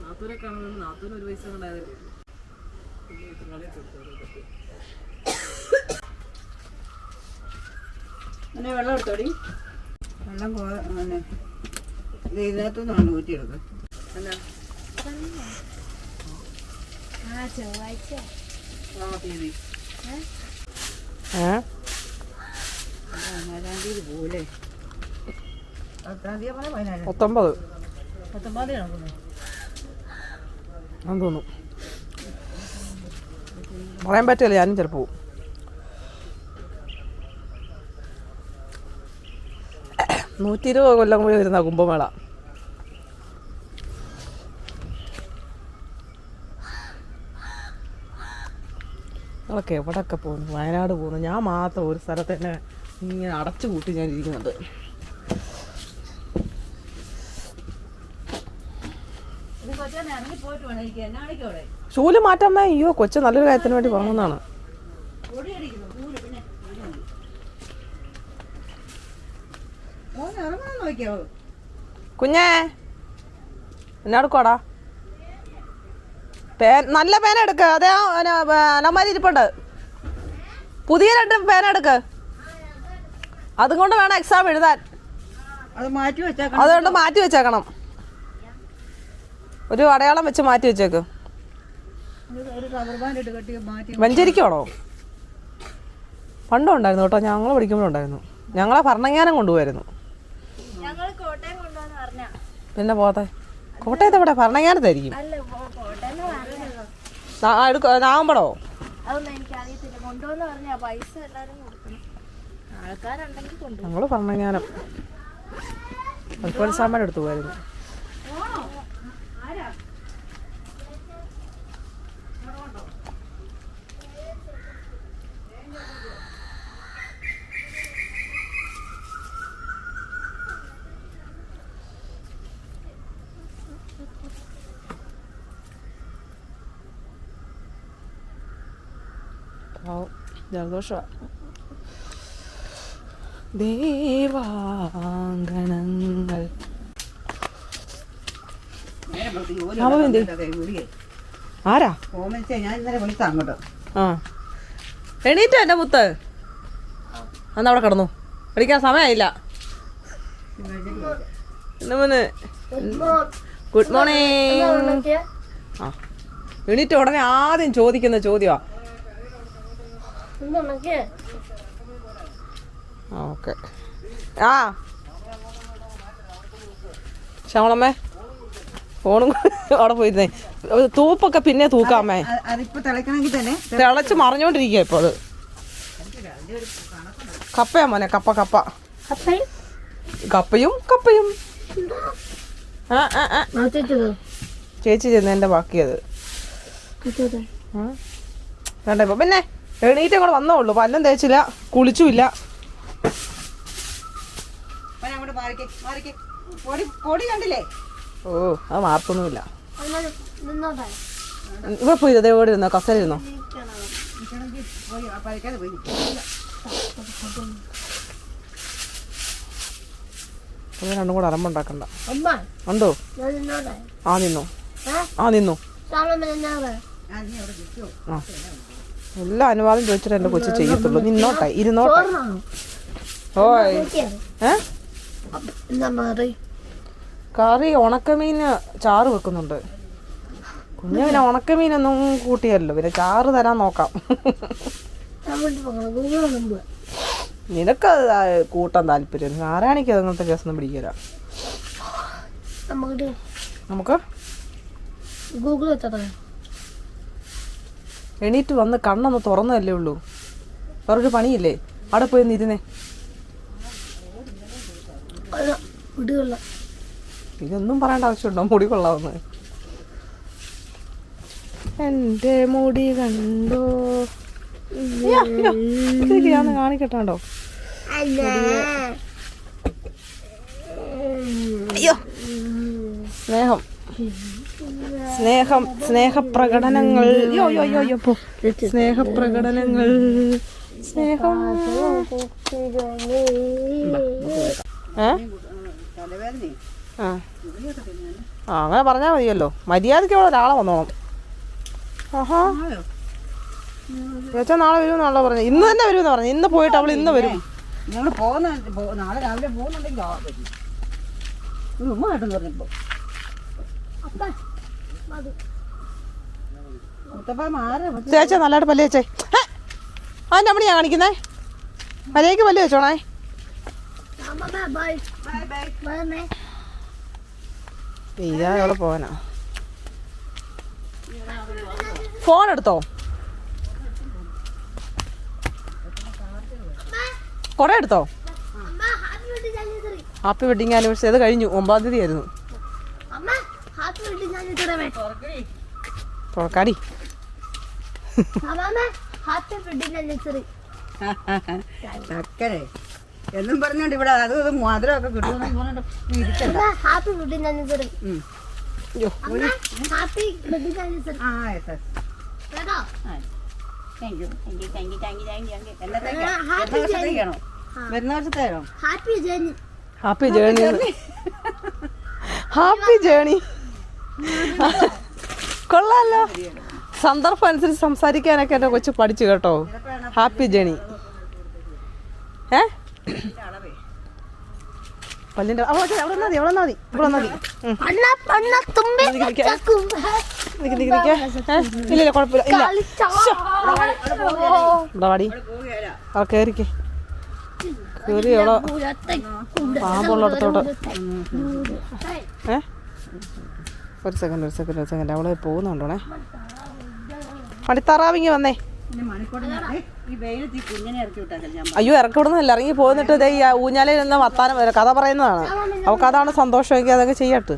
നാത്തൂനെ കാണുന്നത് നാത്തൂന് ഒരു വയസ്സ് കൊണ്ടായത് പിന്നെ വെള്ളം എടുത്തോടി? വെള്ളം കോ ഇത് ഇതിനകത്തുനിന്നാണ് ഊറ്റിയെടുക്കുക ആ ചൊവ്വാഴ്ച. ആ തീയതി ഏ? പതിനാലാം തീയതി പോലെ പത്താം തീയതി പതിനാലാം പത്തൊമ്പത്. തീയതി തോന്നുന്നു. പറയാൻ പറ്റില്ല ഞാനും ചിലപ്പോൾ പോവും. നൂറ്റി ഇരുപത് കൊല്ലം കൂടി വരുന്ന കുംഭമേള. നിങ്ങളൊക്കെ എവിടെയൊക്കെ പോകുന്നു? വയനാട് പോകുന്നു. ഞാൻ മാത്രം ഒരു സ്ഥലത്ത് തന്നെ ഇങ്ങനെ അടച്ചു കൂട്ടി ഞാൻ ഇരിക്കുന്നുണ്ട് ചൂൽ മാറ്റാമേ അയ്യോ കൊച്ചു നല്ലൊരു കാര്യത്തിന് വേണ്ടി പറഞ്ഞതാണ് കുഞ്ഞേ എന്നാടുക്കോടാ പേൻ നല്ല പേന എടുക്ക്. അതേ അലമാരി ഇരിപ്പുണ്ട്. പുതിയ രണ്ട് പേന എടുക്ക്. അതും കൊണ്ട് വേണം എക്സാം എഴുതാൻ. അത് മാറ്റി വെച്ചേക്കണം. അതുകൊണ്ട് മാറ്റി വെച്ചേക്കണം. ഒരു അടയാളം വെച്ച് മാറ്റി വെച്ചേക്ക്. വഞ്ചരിക്കണോ പണ്ടും ഉണ്ടായിരുന്നു കേട്ടോ. ഞങ്ങൾ പഠിക്കുമ്പോഴുണ്ടായിരുന്നു ഞങ്ങളെ ഭരണങ്ങാനം കൊണ്ടുപോയിരുന്നു പിന്നെ പോത്തെ കോട്ടയത്ത് എവിടെ? ഭരണങ്ങാനത്തായിരിക്കും. അല്ല ഭരണങ്ങാനം കോട്ടയം സാമ്പാൻ എടുത്തു എടുക്ക- നാഗമ്പടോ അതൊന്നും എനിക്ക് അറിയത്തില്ല കൊണ്ടുവന്ന് പറഞ്ഞ പൈസ എല്ലാരും കൊടുക്കണം ആൾക്കാരുണ്ടെങ്കിൽ കൊണ്ടുപോകും ഞങ്ങൾ ഭരണങ്ങാനം ഉത്പത്സാമ്പാൻ എടുത്തു പോയിരുന്നു പാവം, ജലദോഷമാ ദേവാങ്കണങ്ങൾ. ആരാ? ഞാൻ ഇന്നലെ വിളിച്ചാ അങ്ങോട്ട്. ആ. എണീറ്റോ എന്റെ മുത്ത്? അന്ന് അവിടെ കിടന്നു. പഠിക്കാൻ സമയമായില്ല എന്റെ മോന്. Good morning. ആ. എണീറ്റ ഉടനെ ആദ്യം ചോദിക്കുന്ന ചോദ്യമാ ആ ഓക്കെ ആ ശ്യാമളമ്മേ ഫോണും അവിടെ പോയിരുന്നേ. തൂപ്പൊക്കെ പിന്നെ തൂക്കാമേ. തിളച്ച് മറിഞ്ഞോണ്ടിരിക്കുക ഇപ്പോൾ അത്. കപ്പയാ മോനെ കപ്പ കപ്പ. കപ്പയും? കപ്പയും ആ ആ ആ. നോക്കിച്ചത് ചേച്ചി ചെന്നതിന്റെ ബാക്കിയത്. വേണ്ട ഇപ്പൊ പിന്നെ? എണീറ്റ് അങ്ങോട്ട് വന്നേ ഉള്ളൂ പല്ലും തേച്ചില്ല കുളിച്ചുമില്ല. അപ്പൊ ഞാൻ അങ്ങോട്ട് മാറിക്കേ മാറിക്കേ. പൊടി പൊടി കണ്ടില്ലേ? ഓ അത് മാർക്കൊന്നുമില്ല നിന്നോട്ടെ ഇവിടെ പോയി ഇതേ ഓടി ഇരുന്നോ കസേര ഇരുന്നോ? നിൽക്കണമെങ്കിൽ പോയി ആ പോയി ഇത് രണ്ടും കൂടെ അലമ്പുണ്ടാക്കണ്ട അമ്മ ഉണ്ടോ? ഞാൻ നിന്നോട്ടെ ആ നിന്നു. ആ നിന്നു. ആ. എല്ലാ അനുവാദം ചോദിച്ചിട്ട് എന്റെ കൊച്ചു ചെയ്യത്തുള്ളൂ. നിന്നോട്ടെ ഇരുന്നോട്ടെ. ഓയ്. കറി ഉണക്കമീൻ ചാറ് വെക്കുന്നുണ്ട്. കുഞ്ഞു പിന്നെ ഉണക്കമീനൊന്നും കൂട്ടിയല്ലോ. പിന്നെ ചാറ് തരാൻ നോക്കാം. നിനക്ക് കൂട്ടാൻ താല്പര്യം ആരാണിക്ക് അങ്ങനത്തെ കേസൊന്നും പിടിക്കില്ല നമുക്ക് നമുക്ക്? ഗൂഗിൾ എത്തട്ടെ എണീറ്റ് വന്ന് കണ്ണൊന്ന് തുറന്നതല്ലേ ഉള്ളൂ? വേറൊരു പണിയില്ലേ? അവിടെ പോയി നിരുന്നേ. ഇതൊന്നും പറയേണ്ട ആവശ്യമുണ്ടോ? മുടി കൊള്ളാവുന്ന. എന്റെ മുടി കണ്ടോ? ഞാൻ കാണിക്കട്ടോ അയ്യോ സ്നേഹം. സ്നേഹം സ്നേഹപ്രകടനങ്ങൾ. യോ യോ യോ യോ പോ. സ്നേഹപ്രകടനങ്ങൾ. സ്നേഹം. ആ. ആ അങ്ങനെ പറഞ്ഞാൽ മതിയല്ലോ. മര്യാദയ്ക്ക് അവിടെ ഒരാളെ വന്നോണം. ആഹാ. ചേച്ചാ നാളെ വരുമെന്നാണല്ലോ പറഞ്ഞത് ഇന്ന് തന്നെ വരുമെന്ന് പറഞ്ഞു. ഇന്ന് പോയിട്ട് അവൾ ഇന്ന് വരും. നിങ്ങൾ പോകുന്ന നാളെ രാവിലെ പോകുന്നുണ്ടെങ്കിൽ ആ ഉമ്മ കേട്ടെന്ന് പറഞ്ഞപ്പോ. അപ്പ ചേച്ചാ നല്ലതായിട്ട് പല്ല് വെച്ചേ അതിന്റെ അമ്മണി ഞാൻ കാണിക്കുന്നേ? മര്യാദയ്ക്ക് പല്ല് വെച്ചോണേ ഇതാ എവിടെ പോവാനാ. ഫോൺ എടുത്തോ? കുറെ എടുത്തോ? Happy wedding anniversary. അത് കഴിഞ്ഞു. ഒമ്പതാം തീയതി ആയിരുന്നു അമ്മ ഹാപ്പി വെഡിങ് ആനിവേഴ്സറി തുറക്കാടി. ചക്കരെ എന്നും പറഞ്ഞോണ്ട് ഇവിടെ അത് മധുരമൊക്കെ കിട്ടും? Happy journey happy journey happy journey കൊള്ളാലോ. സന്ദർഭം അനുസരിച്ച് സംസാരിക്കാനൊക്കെ എന്റെ കൊച്ചു പഠിച്ചു കേട്ടോ. ഹാപ്പി ജേണി ഏ? പല്ലിന്റെ അവിടെ അവിടെ മതി അവിടെ മതി. ഇവിടെ മതി? ഇല്ല കുഴപ്പമില്ല. ഇല്ല. ഇവിടെ വാടി. ആ കയറിക്കേ കയറി എവിടെ? പാമ്പുള്ളിടത്തോട്ട് ഏ? ഒരു സെക്കൻഡ് ഒരു സെക്കൻഡ് ഒരു സെക്കൻഡ് അവൾ പോകുന്നുണ്ടോണേ? മടിത്താറാവിങ്ങി വന്നേ. അയ്യോ ഇറക്കി വിടുന്നല്ല ഞാൻ അയ്യോ ഇറക്കിവിടുന്നില്ല. ഇറങ്ങി പോന്നിട്ട് ഇതേ ഈ ഊഞ്ഞാലയിൽ നിന്ന് വർത്താനം വരെ കഥ പറയുന്നതാണ്. അവൾക്ക് അതാണ് സന്തോഷമെങ്കിൽ അതൊക്കെ ചെയ്യട്ട്.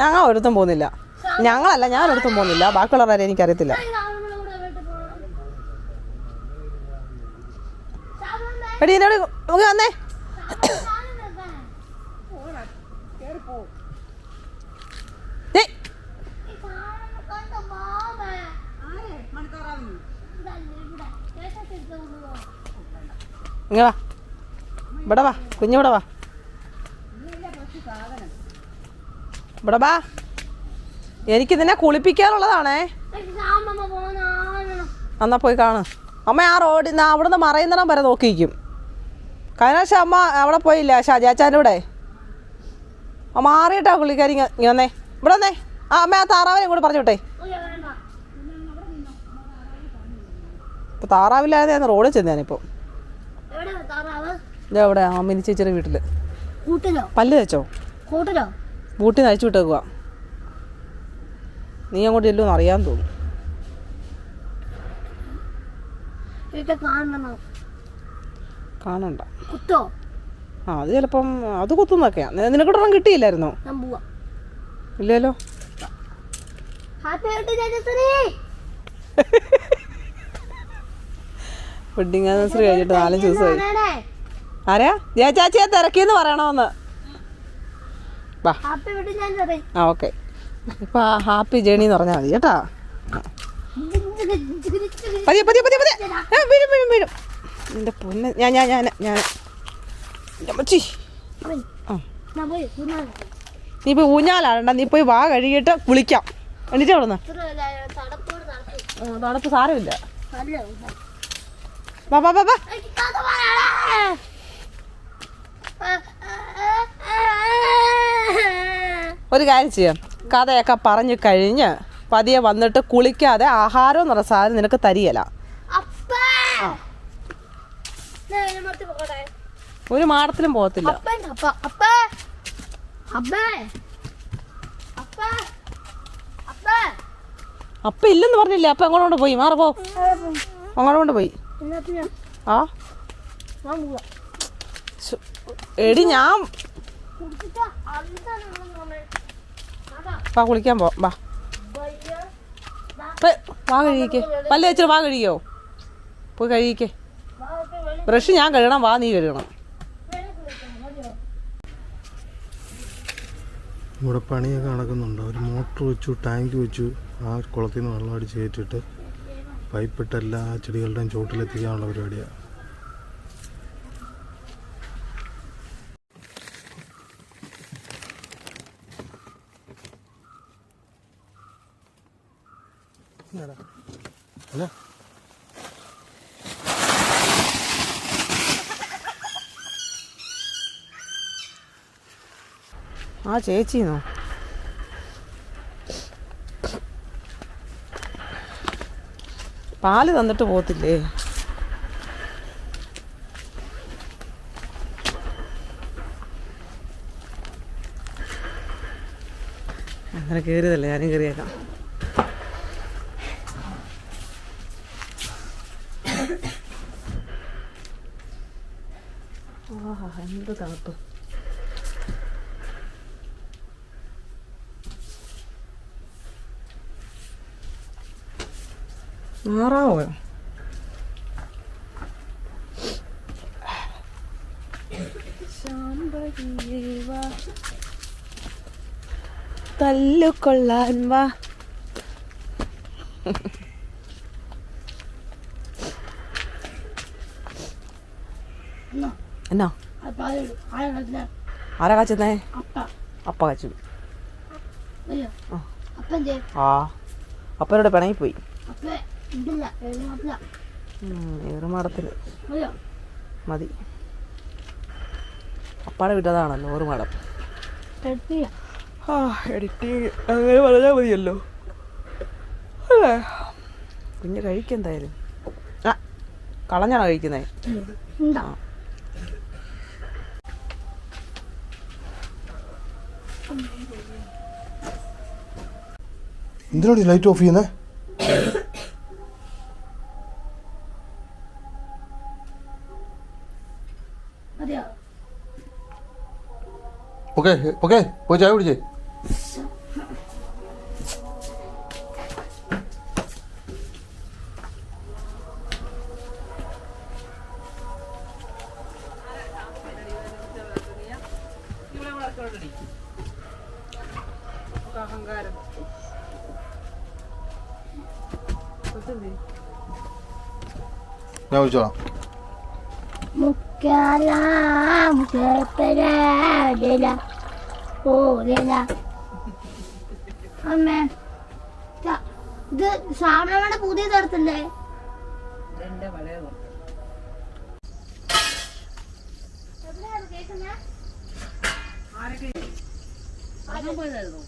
ഞങ്ങൾ ഒരിടത്തും പോകുന്നില്ല. ഞങ്ങളല്ല ഞാൻ ഒരിടത്തും പോകുന്നില്ല. ബാക്കിയുള്ളവരെ എനിക്കറിയത്തില്ല ഈ ആളുകളെ കൂടെ വീട്ടിൽ പോകണം. സാബുമ്മേ, എടി എന്നോട് നമുക്ക് വന്നേ സാധനം വെക്കാൻ. ഏയ്, ഈ സാധനം കണ്ടോ മാമേ? മണിക്കൂറാവുന്നു ഇതല്ലേ ഇവിടെ. കേട്ടിട്ട് ഇത് കൊണ്ടുപോ. ഇങ്ങ വാ ഇവിടെ വാ കുഞ്ഞിവിടെ വാ ഇവിടെ വാ എനിക്ക് നിന്നെ കുളിപ്പിക്കാനുള്ളതാണേ. എന്നാ പോയി കാണു അമ്മ ആ റോഡിൽ നിന്ന് അവിടുന്ന് മറയുന്നിടം വരെ നോക്കിയിരിക്കും കഴിഞ്ഞ പ്രാവശ്യം അമ്മ അവിടെ പോയില്ല. ഷാജാച്ചാന്റെ കൂടെ. മാറിയിട്ടാ പുള്ളിക്കാരി ഇങ്ങനെ വന്നേ. ഇവിടെ വന്നേ. ആ അമ്മ ആ താറാവിനെ കൂടെ പറഞ്ഞു വിട്ടേ. താറാവില്ലാതെ ഇപ്പോൾ താറാവില്ലാതെ റോഡിൽ ചെന്ന് ഞാനിപ്പോൾ എവിടെ താറാവ്? ഇതാ ഇവിടെ ആ മിനി ചേച്ചിയുടെ വീട്ടിൽ പല്ല് തേച്ചോ? കൂട്ടിലോ? ബൂട്ടി നഴിച്ചു വിട്ടേക്കുക നീ അങ്ങോട്ട് ചെല്ലുമെന്ന് അറിയാൻ തോന്നുന്നു. കാണണ്ട. കുത്തോ? ആ അത് ചിലപ്പം അത് കുത്തുന്നൊക്കെയാ. നി- നിനക്കൊട്ടൊന്നും കിട്ടിയില്ലായിരുന്നോ? ഇല്ലല്ലോ? വെഡിങ് ആനിവേഴ്സറി കഴിഞ്ഞിട്ട് നാലഞ്ച് ദിവസമായി. ആരാ? ജയ ചാച്ചിയെ തിരക്കിന്ന് പറയണമെന്ന് വാ. ആ ഓക്കെ. ഇപ്പൊ ഹാപ്പി ജേണി എന്ന് പറഞ്ഞാൽ മതി കേട്ടാ? പതിയെ പതിയെ പതിയെ പതിയെ. വീഴും വീഴും വീഴും. എന്റെ പൊന്ന്. ഞാൻ ഞാൻ ഞാൻ ഞാൻ മച്ചി ആ നീ പോയി ഊഞ്ഞാലാടണ്ട. നീ പോയി വാ കഴുകിയിട്ട് കുളിക്കാം. എന്നിട്ട് അവിടെ നിന്ന് തണുപ്പ് സാരമില്ല. വാ വാ വാ വാ. ഒരു കാര്യം ചെയ്യാം. കഥയൊക്കെ പറഞ്ഞു കഴിഞ്ഞ് പതിയെ വന്നിട്ട് കുളിക്കാതെ ആഹാരം എന്ന് പറഞ്ഞ സാധനം നിനക്ക് തരികയില്ല അപ്പേ ഞാൻ മറത്തി പോകട്ടെ ഒരു മാടത്തിലും പോകത്തില്ല. അപ്പ ഇല്ലെന്ന് പറഞ്ഞില്ലേ? അപ്പ എങ്ങോട്ട് കൊണ്ട് പോയി. മാറി പോ. അങ്ങോട്ട് കൊണ്ട് പോയി ആ. എടി ഞാൻ വാ കുളിക്കാൻ പോ. വാ. വാ കഴിയിക്കേ പല്ല വെച്ചിട്ട് വാ കഴിയോ പോയി കഴിയിക്കേ ബ്രഷ് ഞാൻ കഴുകണം വാ നീ കഴുകണം. ഇവിടെ പണിയൊക്കെ നടക്കുന്നുണ്ട്. ഒരു മോട്ടർ വെച്ചു ടാങ്ക് വെച്ചു. ആ കുളത്തിൽ നിന്ന് വെള്ളം അടിച്ച് കയറ്റിട്ട് പൈപ്പിട്ട് എല്ലാ ചെടികളുടെയും ചുവട്ടിലെത്തിക്കാനുള്ള പരിപാടിയാണ് അല്ല. ആ ചേച്ചിന്നോ പാൽ തന്നിട്ട് പോത്തില്ലേ അങ്ങനെ കയറിയതല്ലേ ഞാനും കയറിയേക്കാം. ആഹാ എന്ത് തണുപ്പ്. മാറാവോ തല്ലുകൊള്ളാൻ വാ എന്നാ? ആരാ കാച്ചുന്നേ? അപ്പ കാച്ചു. ആ. അപ്പനോട് പിണങ്ങി പോയി അയ്യോ. മതി. അപ്പാടെ വിട്ടതാണല്ലോ ഓറുമാടം ആ എഡിറ്റിങ് അങ്ങനെ പറഞ്ഞാൽ മതിയല്ലോ. അല്ലേ? കുഞ്ഞ് കഴിക്കെന്തായാലും ആ കളഞ്ഞാണോ കഴിക്കുന്നത് ഉണ്ടാ എന്തിനാണ് ഈ ലൈറ്റ് ഓഫ് ചെയ്യുന്നത് ഓക്കെ ഓക്കെ പോയി ചായ കുടിച്ചേ. അഹങ്കാരം ഞാൻ വിളിച്ചോളാം മുക്കാലാം ചേപ്പരാടില ഓടില അമ്മേ ത- ഇത് ശ്രാവണയുടെ പുതിയ തരത്തില്ലേ? ആരൊക്കെ? പോയതായിരുന്നു